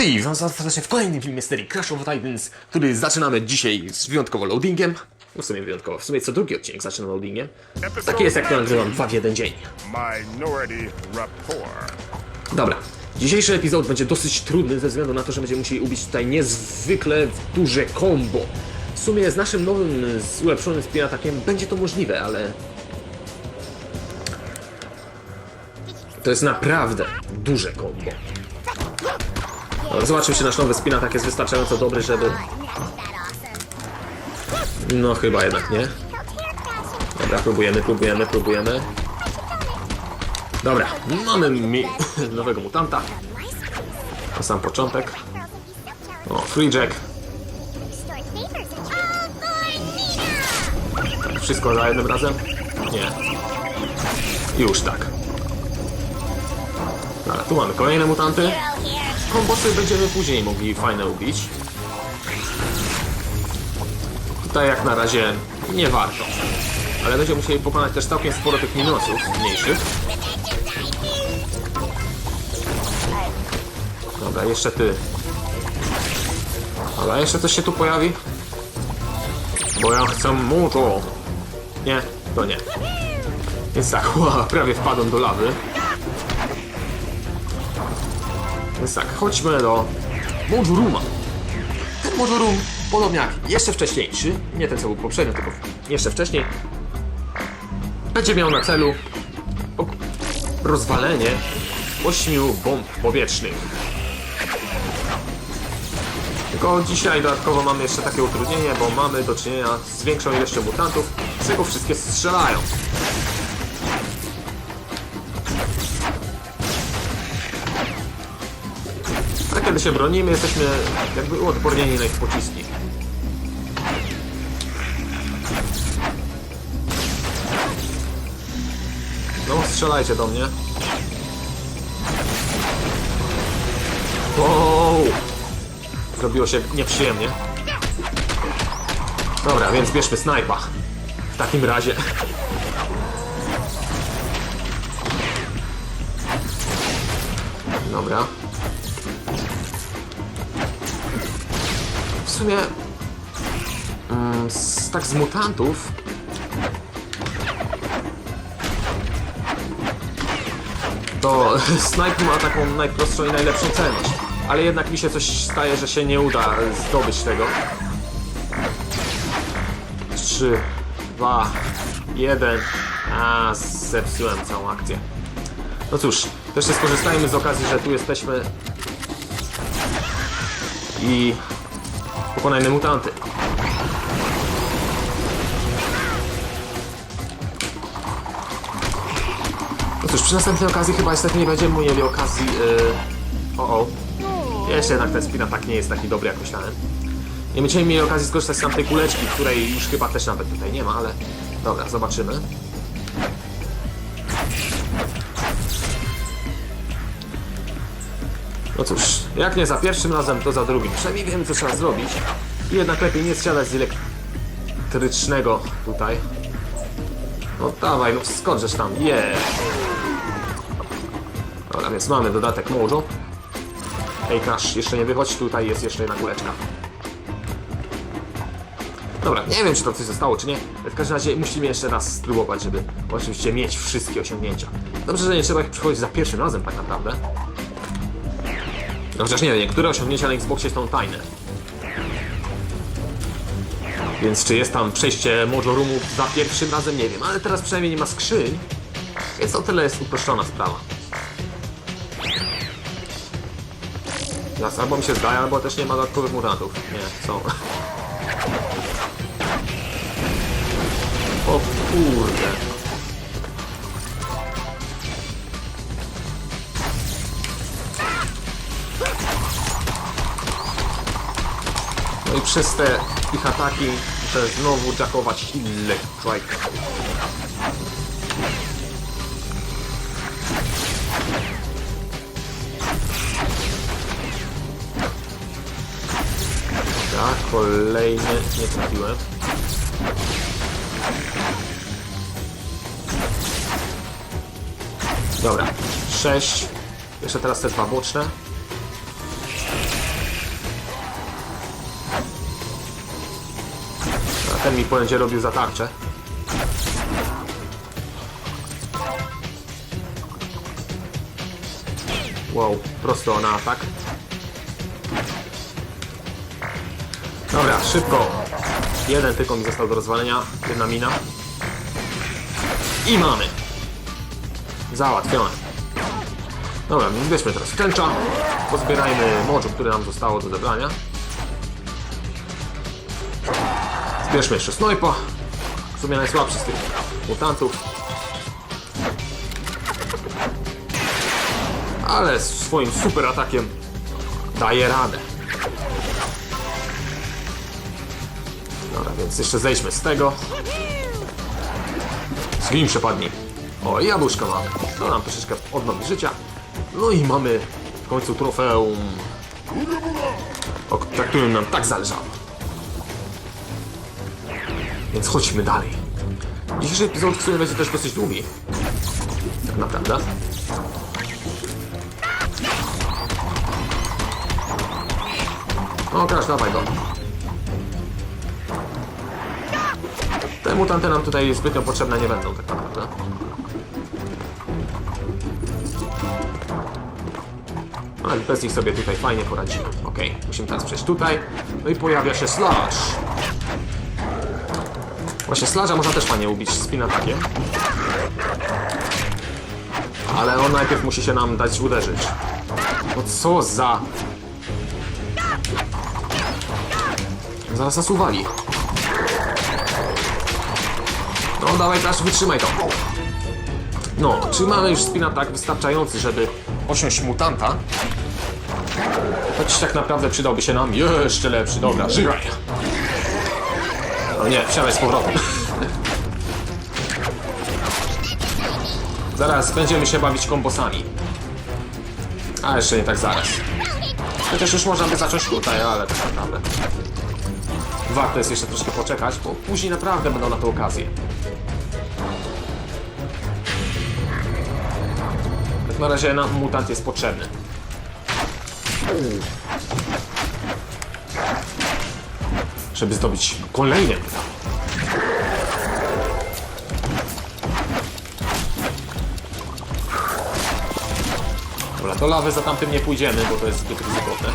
Hej, witam serdecznie w kolejnym filmie serii Crash of Titans, który zaczynamy dzisiaj z wyjątkowo loadingiem. No w sumie wyjątkowo, w sumie co drugi odcinek zaczynam loadingiem. Taki jest jak to nagrywam, dwa w jeden dzień. Dobra, dzisiejszy epizod będzie dosyć trudny ze względu na to, że będziemy musieli ubić tutaj niezwykle duże combo. W sumie z naszym nowym, z ulepszonym atakiem będzie to możliwe, ale... To jest naprawdę duże combo. Zobaczymy, czy nasz nowy spin attack jest wystarczająco dobry, żeby... No chyba jednak nie. Dobra, próbujemy, próbujemy, próbujemy. Dobra, mamy mi nowego mutanta. Na sam początek. O, Free Jack. Tak, wszystko za jednym razem? Nie. Już tak. Dobra, tu mamy kolejne mutanty. Kombosy będziemy później mogli fajne ubić. Tutaj jak na razie nie warto. Ale będziemy musieli pokonać też całkiem sporo tych minusów mniejszych. Dobra, jeszcze ty. Dobra, jeszcze coś się tu pojawi? Bo ja chcę murzu. Nie, to nie. Więc tak, ła, prawie wpadłem do lawy. Więc tak, chodźmy do Mojuruma. Ten Mojurum, podobnie jak jeszcze wcześniejszy, nie ten co był poprzednio, tylko jeszcze wcześniej, będzie miał na celu rozwalenie ośmiu bomb powietrznych. Tylko dzisiaj dodatkowo mamy jeszcze takie utrudnienie, bo mamy do czynienia z większą ilością mutantów, z czego wszystkie strzelają. Kiedy się bronimy, jesteśmy jakby uodpornieni na ich pociski. No, strzelajcie do mnie. Wow! Zrobiło się nieprzyjemnie. Dobra, więc bierzmy snajpa. W takim razie. Dobra. Sumie... Mm, z, tak z mutantów... To Snipe ma taką najprostszą i najlepszą celność. Ale jednak mi się coś staje, że się nie uda zdobyć tego. 3, 2, 1. A, zepsułem całą akcję. No cóż, też skorzystajmy z okazji, że tu jesteśmy. I pokonajmy mutanty. No cóż, przy następnej okazji chyba niestety nie będziemy mieli okazji... Yy... O, o. Jeszcze jednak ten spin attack nie jest taki dobry jak myślałem. Nie będziemy mieli okazji skorzystać z tamtej kuleczki, której już chyba też nawet tutaj nie ma, ale... Dobra, zobaczymy. No cóż, jak nie za pierwszym razem, to za drugim. Przynajmniej wiemy, co trzeba zrobić. I jednak lepiej nie zsiadać z elektrycznego tutaj. No dawaj, no skoczysz tam, je. Dobra, więc mamy dodatek morzu. Ej, Crash, jeszcze nie wychodź, tutaj jest jeszcze jedna kuleczka. Dobra, nie wiem, czy to coś zostało, czy nie. W każdym razie musimy jeszcze raz spróbować, żeby oczywiście mieć wszystkie osiągnięcia. Dobrze, że nie trzeba ich przychodzić za pierwszym razem tak naprawdę. No chociaż nie wiem, niektóre osiągnięcia na Xboxie są tajne. Więc czy jest tam przejście Mojorumu za pierwszym razem, nie wiem, ale teraz przynajmniej nie ma skrzyń, więc o tyle jest uproszczona sprawa. Teraz albo mi się zdaje, albo też nie ma dodatkowych mutantów. Nie, są. O kurde. Przez te ich ataki muszę znowu jackować Electric. Tak, kolejny nie trafiłem. Dobra, 6. Jeszcze teraz te dwa boczne. Ten mi będzie robił za tarczę. Wow, prosto na atak. Dobra, szybko. Jeden tylko mi został do rozwalenia. Jedna mina. I mamy. Załatwione. Dobra, bierzmy teraz tęcza. Pozbierajmy morzu, które nam zostało do zebrania. Zbierzmy jeszcze snajpa. W sumie najsłabszy z tych mutantów. Ale swoim super atakiem daje radę. Dobra, więc jeszcze zejdźmy z tego. Zgin przepadnij. O, i jabłuszko mamy. To nam troszeczkę odnowi życia. No i mamy w końcu trofeum, o, którym nam tak zależało. Więc chodźmy dalej. Dzisiejszy epizod w sumie będzie też dosyć długi. Tak naprawdę. O, Crash, dawaj go. Te mutanty nam tutaj zbytnio potrzebne nie będą, tak naprawdę. Ale bez nich sobie tutaj fajnie poradzimy. Okej, musimy teraz przejść tutaj. No i pojawia się Slash. Właśnie Slasha można też fajnie ubić spin atakiem. Ale on najpierw musi się nam dać uderzyć. No co za... Zaraz nas uwali. No dawaj Flash, wytrzymaj to. No, czy mamy już spin atak wystarczający, żeby osiąść mutanta? Choć tak naprawdę przydałby się nam jeszcze lepszy. Dobra, żyraj. No nie, wsiadaj z powrotem. Zaraz będziemy się bawić kombosami. A jeszcze nie tak zaraz. Chociaż już można by zacząć tutaj, ale tak naprawdę. Warto jest jeszcze troszkę poczekać, bo później naprawdę będą na to okazję. Tak na razie nam mutant jest potrzebny. Żeby zdobyć mutant. Dobra, do lawy za tamtym nie pójdziemy, bo to jest zbyt ryzykowne.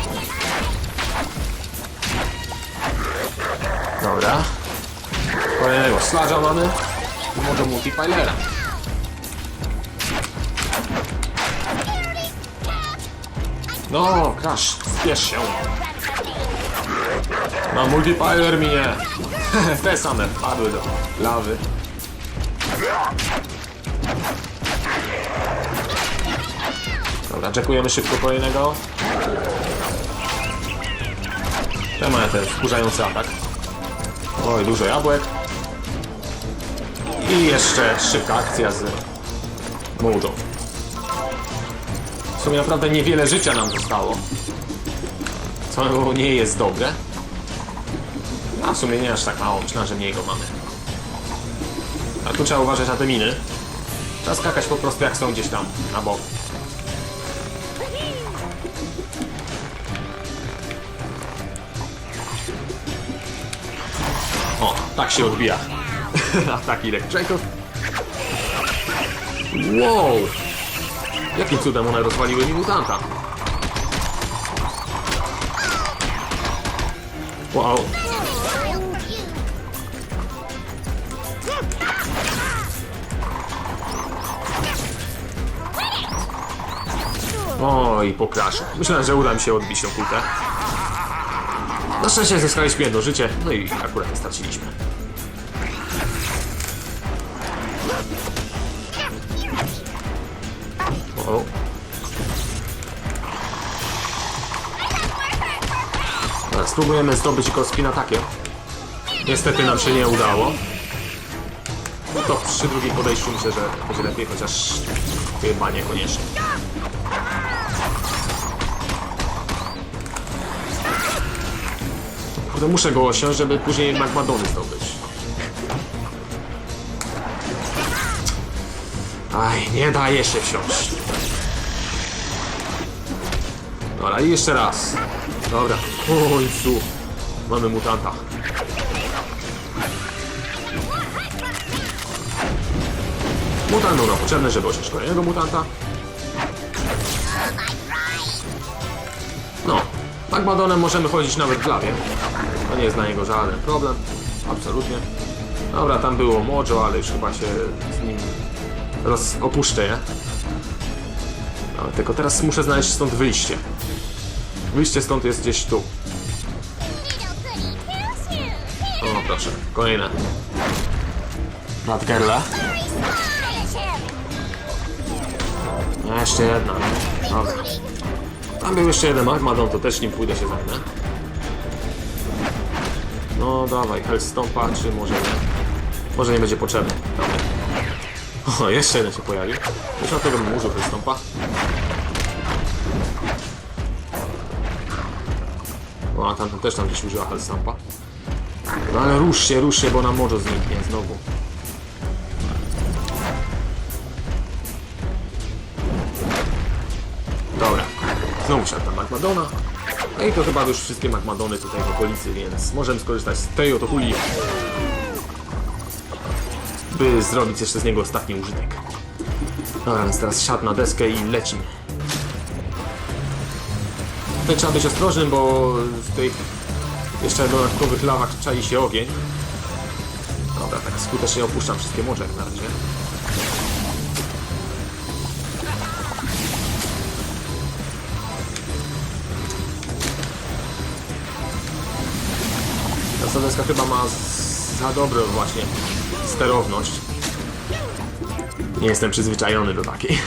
Dobra. Kolejnego sludge'a mamy. I może multipilera. No, Crash, spiesz się. No, multipiler minie. Te same padły do lawy. Dobra, czekujemy szybko kolejnego. Ten ma ten wkurzający atak. Oj, dużo jabłek. I jeszcze szybka akcja z Mojo. W sumie naprawdę niewiele życia nam zostało. Co nie jest dobre. A w sumie nie aż tak mało, myślałem, że mniej go mamy. A tu trzeba uważać na te miny. Trzeba skakać po prostu jak są gdzieś tam na bok. O, tak się odbija. Ataki Electrical. Wow! Jakim cudem one rozwaliły mi mutanta? Wow. Oj, po. Myślałem, że uda mi się odbić tą kulkę. Na szczęście zyskaliśmy jedno życie, no i akurat straciliśmy. O. Teraz spróbujemy zdobyć go spin atakiem. Niestety nam się nie udało. No to przy drugim podejściu myślę, że będzie lepiej, chociaż chyba niekoniecznie. Kurde, muszę go osiąść, żeby później jednak magmadony zdobyć. Aj, nie daje się wsiąść. Dobra, i jeszcze raz. Dobra, w końcu mamy mutanta. Mutant był nam potrzebny, żeby osiąść kolejnego mutanta. No, Magmadonem możemy chodzić nawet w lawie. To nie jest dla niego żaden problem. Absolutnie. Dobra, tam było Mojo, ale już chyba się z nim roz... opuszczę je. No, tylko teraz muszę znaleźć stąd wyjście. Wyjście stąd jest gdzieś tu. O, proszę, kolejne. Batgerla. No, jeszcze jedna. Dobra. Tam był jeszcze jeden Magmadon, to też nim pójdę się zajmę. No dawaj, Hellstompa, czy może nie? Może nie będzie potrzebny. Dobra. O, jeszcze jeden się pojawił. Już na tego bym użył Hellstompa. O, a tamten też tam gdzieś użyła Hellstompa. No ale rusz się, rusz się, bo nam może zniknie znowu. Znowu siadł na Magmadona. No i to chyba już wszystkie Magmadony tutaj w okolicy, więc możemy skorzystać z tej oto kuli, by zrobić jeszcze z niego ostatni użytek. Dobra, więc teraz siadł na deskę i lecimy. Tutaj trzeba być ostrożnym, bo w tych jeszcze dodatkowych lawach czai się ogień. Dobra, tak skutecznie opuszczam wszystkie mocze jak na razie. Ta Sodeska chyba ma za dobrą właśnie sterowność. Nie jestem przyzwyczajony do takiej.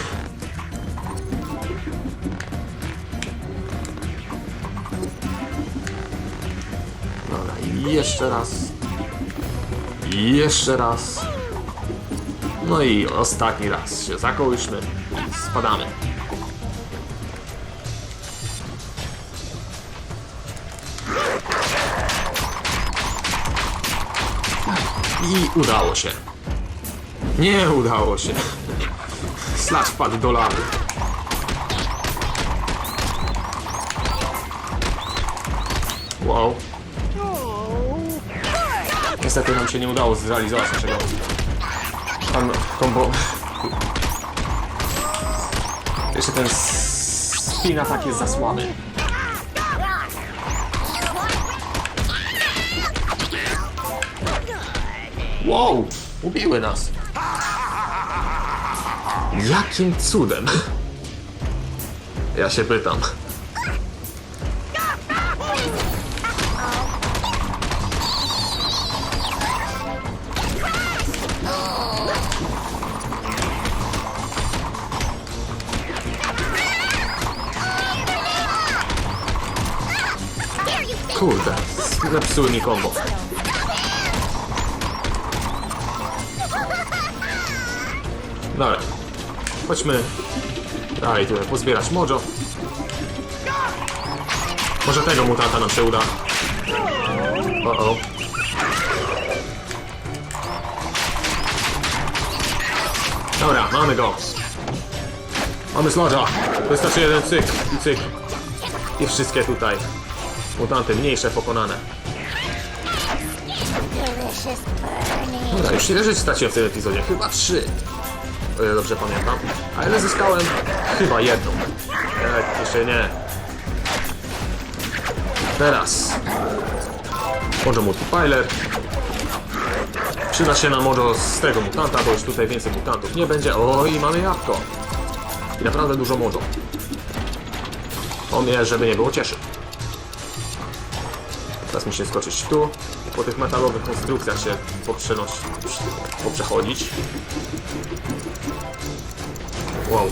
Dobra, i jeszcze raz. I jeszcze raz. No i ostatni raz się zakołyszmy i spadamy. I udało się. Nie udało się. Slash wpadł do lawy. Wow. Niestety nam się nie udało zrealizować naszego tam kombo. Jeszcze ten spin atak jest za słaby. Wow! Ubiły nas! Jakim cudem? Ja się pytam. Kurde, napsuły mi kombo. Dobra. Chodźmy dalej tutaj pozbierać mojo. Może tego mutanta nam się uda. O o. Dobra, mamy go. Mamy slodża. Wystarczy jeden cyk i cyk. I wszystkie tutaj mutanty mniejsze pokonane. Dobra, już ile żyć straciłem w tym epizodzie? Chyba trzy. Ile dobrze pamiętam. A ile zyskałem? Chyba jedną. Tak, jeszcze nie. Teraz. Może multipiler. Przyda się nam może z tego mutanta, bo już tutaj więcej mutantów nie będzie. O, i mamy jabłko. I naprawdę dużo modo. On mnie, żeby nie było, cieszy. Teraz muszę skoczyć tu po tych metalowych konstrukcjach się poprzechodzić. Wow.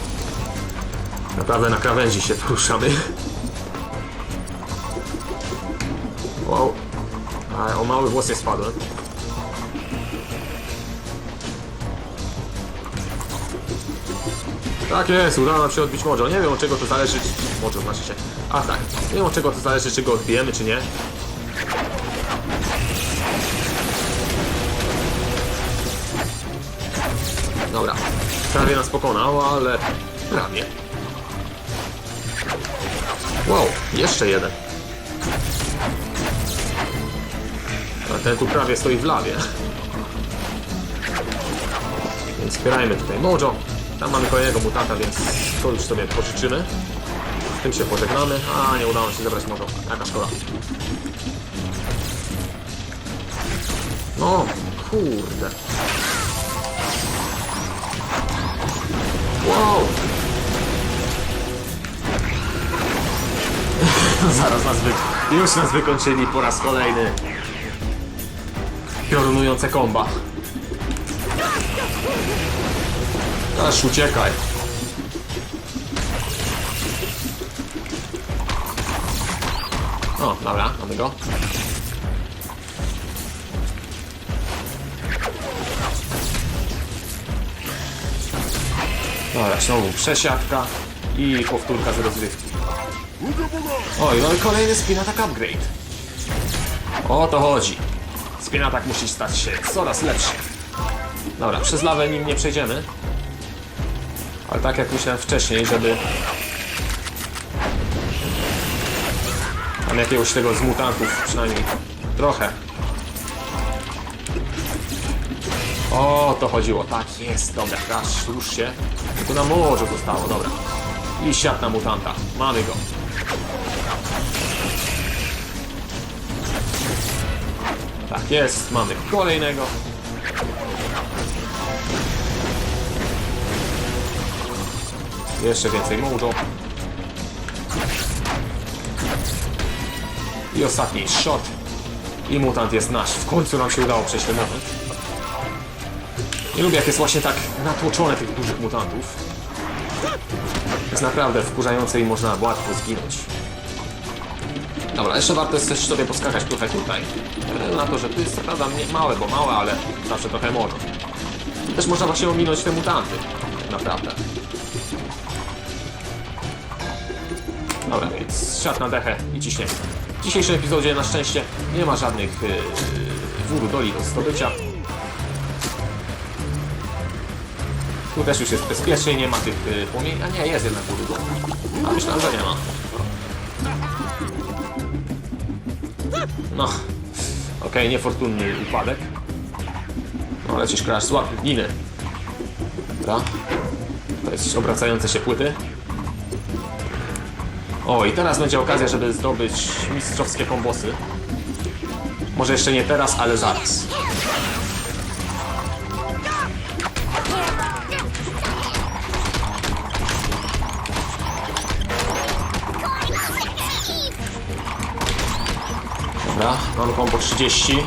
Naprawdę na krawędzi się poruszamy. Wow. A o mały włos nie spadłem. Tak jest, udało nam się odbić Mojo. Nie wiem od czego to zależy. Mojo znaczy się. A tak. Nie wiem od czego to zależy, czy go odbijemy, czy nie. Prawie nas pokonał, ale prawie. Wow, jeszcze jeden. A ten tu prawie stoi w lawie. Więc zbierajmy tutaj Mojo. Tam mamy kolejnego mutanta, więc to już sobie pożyczymy. Z tym się pożegnamy. A, nie udało się zebrać Mojo. Jaka szkoda. No, kurde. Zaraz nas wy... Już nas wykończyli po raz kolejny. Piorunujące komba. Aż uciekaj. O, dobra, mamy go. Dobra, znowu przesiadka i powtórka z rozrywki. Oj, no i kolejny spin attack upgrade. O to chodzi. Spin attack musi stać się coraz lepszy. Dobra, przez lawę nim nie przejdziemy. Ale tak jak myślałem wcześniej, żeby... Mam jakiegoś tego z mutantów, przynajmniej trochę. O, to chodziło. Tak jest, dobra, raz, rusz się. Tu na morzu zostało, dobra. I siat na mutanta. Mamy go. Jest, mamy kolejnego. Jeszcze więcej mojo. I ostatni shot. I mutant jest nasz. W końcu nam się udało przejść ten moment. Nie lubię jak jest właśnie tak natłoczone tych dużych mutantów. Jest naprawdę wkurzające i można łatwo zginąć. Dobra, jeszcze warto jest też sobie poskakać trochę tutaj. E, Na to, że tu jest nie- małe, bo małe, ale zawsze trochę może. Też można właśnie ominąć te mutanty. Naprawdę. Dobra, więc siat na dechę i ciśniemy. W dzisiejszym epizodzie na szczęście nie ma żadnych yy, doli do zdobycia. Tu też już jest bezpiecznie, nie ma tych yy, płomieni. A nie, jest jednak wór A myślałem, że nie ma. No, okej, niefortunny upadek. No, lecisz crash, złap liny. Dobra. To jest obracające się płyty. O, i teraz będzie okazja, żeby zdobyć mistrzowskie kombosy. Może jeszcze nie teraz, ale zaraz. Mam kombo 30.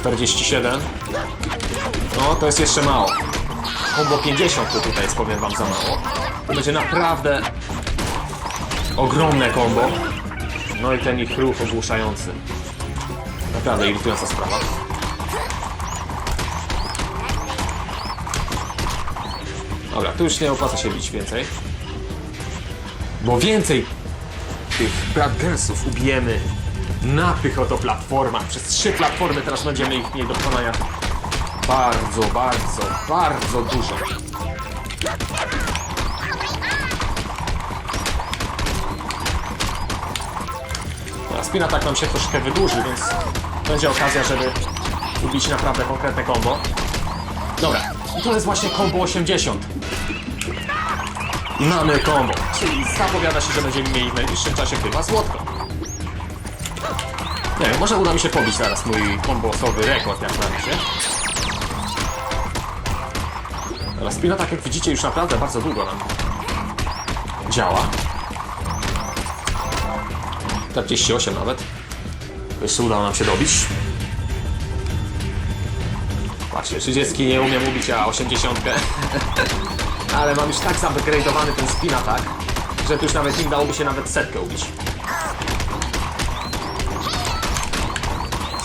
47. No, to jest jeszcze mało. Kombo 50 to tutaj jest, powiem wam, za mało. To będzie naprawdę ogromne kombo. No i ten ich ruch ogłuszający. Naprawdę irytująca sprawa. Dobra, tu już nie opłaca się bić więcej. Bo więcej tych Bad Girlsów ubijemy na tych oto platformach. Przez trzy platformy teraz będziemy ich mieli do pokonania bardzo, bardzo, bardzo dużo. Spina tak nam się troszkę wydłuży, więc będzie okazja, żeby ubić naprawdę konkretne combo. Dobra, i to jest właśnie combo 80. Mamy combo, czyli zapowiada się, że będziemy mieli w najbliższym czasie chyba złotko. Nie wiem, może uda mi się pobić zaraz mój kombosowy rekord jak na razie. Ale spina, tak jak widzicie, już naprawdę bardzo długo nam działa. 48 nawet. Jeszcze udało nam się dobić. Patrzcie, 30 nie umiem ubić, a 80. Ale mam już tak zupgrade'owany ten spin attack, że tu już nawet nim dałoby się nawet setkę ubić.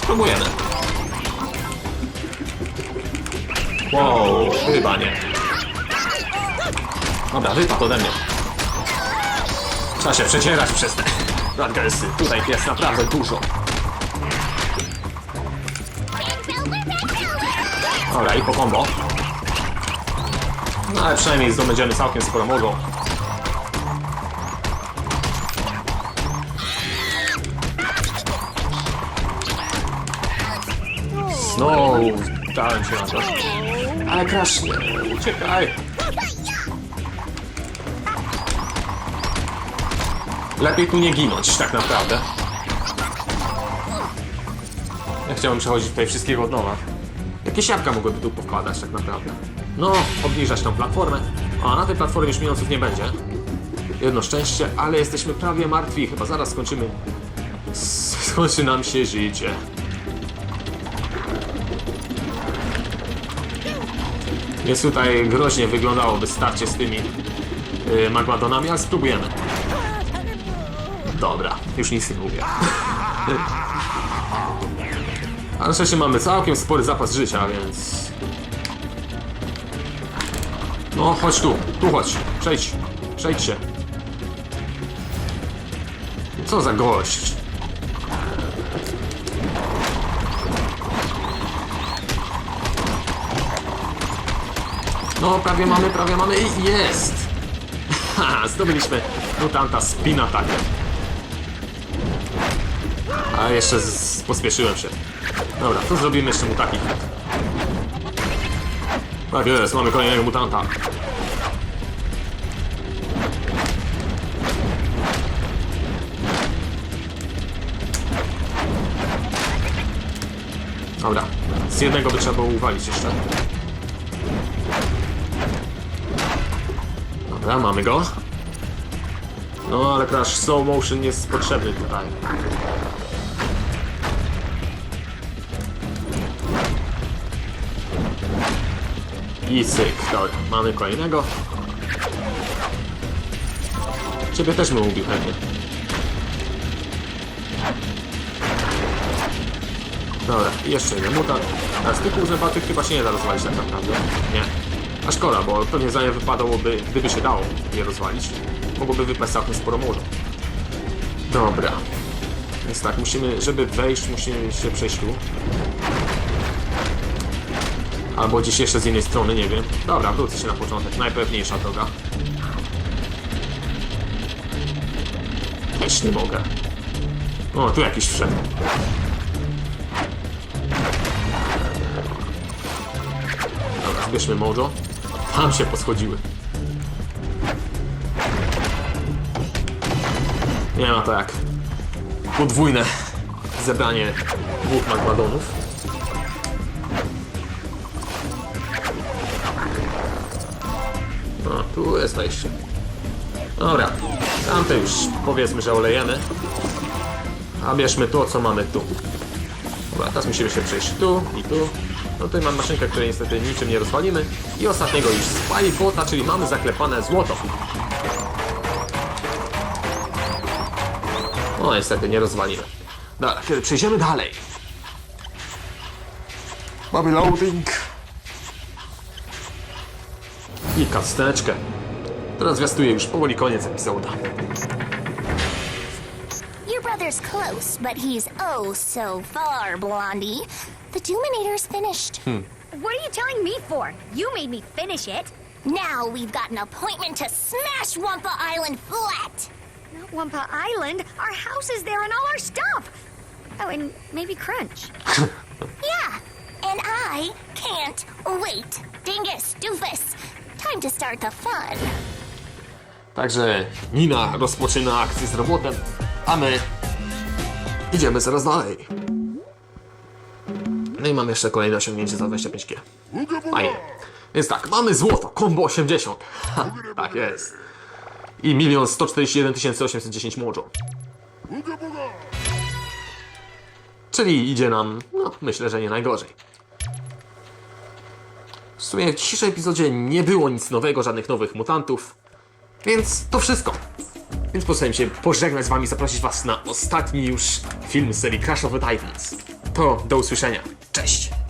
Spróbujemy. Wow, chyba nie. Dobra, wypadł ode mnie. Trzeba się przecierać przez te Radgelsy. Tutaj jest naprawdę dużo. Dobra, i po combo. No ale przynajmniej zdobędziemy całkiem sporo mogą. No, dałem się na to. Ale Crash, nie, uciekaj. Lepiej tu nie ginąć, tak naprawdę. Ja chciałem przechodzić tutaj wszystkiego od nowa. Jakieś jabłka mogłyby tu powkładać tak naprawdę. No, obniżać tą platformę. A na tej platformie już minusów nie będzie. Jedno szczęście, ale jesteśmy prawie martwi. Chyba zaraz skończymy. Skończy nam się życie. Więc tutaj groźnie wyglądałoby starcie z tymi yy, Magmadonami, ale spróbujemy. Dobra, już nic nie mówię. Ale szczęście mamy całkiem spory zapas życia, więc... No, chodź tu, tu chodź, przejdź, przejdź się. Co za gość? No, prawie mamy, prawie mamy jest! Ha, zdobyliśmy mutanta spin atakiem. A jeszcze z, pospieszyłem się. Dobra, to zrobimy jeszcze mu taki hit. Tak jest, mamy kolejnego mutanta. Dobra, z jednego by trzeba było uwalić jeszcze. Dobra, mamy go. No, ale crash slow motion jest potrzebny tutaj. I cyk, dobra, mamy kolejnego. Ciebie też bym ubił chętnie. Dobra, jeszcze jeden mutant. A z tych zębatych chyba się nie da rozwalić tak naprawdę. Nie. A szkoda, bo pewnie za nie wypadałoby, gdyby się dało je rozwalić, mogłoby wypaść całkiem sporo muru. Dobra. Więc tak, musimy, żeby wejść, musimy się przejść tu. Albo gdzieś jeszcze z innej strony, nie wiem. Dobra, wrócę się na początek. Najpewniejsza droga. Też nie mogę. O, tu jakiś wszedł. Dobra, zbierzmy mojo. Tam się poschodziły. Nie ma to jak podwójne zebranie dwóch Magmadonów. Tu jest wejście. Dobra, tamte już powiedzmy, że olejemy. A bierzmy to, co mamy tu. Dobra, teraz musimy się przejść tu i tu. No tutaj mam maszynkę, której niestety niczym nie rozwalimy. I ostatniego już Spybota, czyli mamy zaklepane złoto. No niestety nie rozwalimy. Dobra, kiedy przejdziemy dalej. Mamy loading. Kasteczkę. Teraz zwiastuje już powoli koniec epizoda. Your brother's close, but he's oh so far, Blondie. The Dominator's finished. Hmm. What are you telling me for? You made me finish it. Now we've got an appointment to smash Wampa Island flat. Not Wampa Island. Our house is there and all our stuff. Oh, and maybe Crunch. Yeah, and I can't wait. Dingus, Doofus, time to start the fun. Także Nina rozpoczyna akcję z robotem, a my idziemy coraz dalej. No i mam jeszcze kolejne osiągnięcie za 25G. Fajnie. Więc tak, mamy złoto, combo 80. Ha, tak jest. I 1 141 810 mojo. Czyli idzie nam, no myślę, że nie najgorzej. W sumie w dzisiejszym epizodzie nie było nic nowego, żadnych nowych mutantów. Więc to wszystko. Więc mi się pożegnać z wami, zaprosić was na ostatni już film serii Crash of the Titans. To do usłyszenia. Cześć!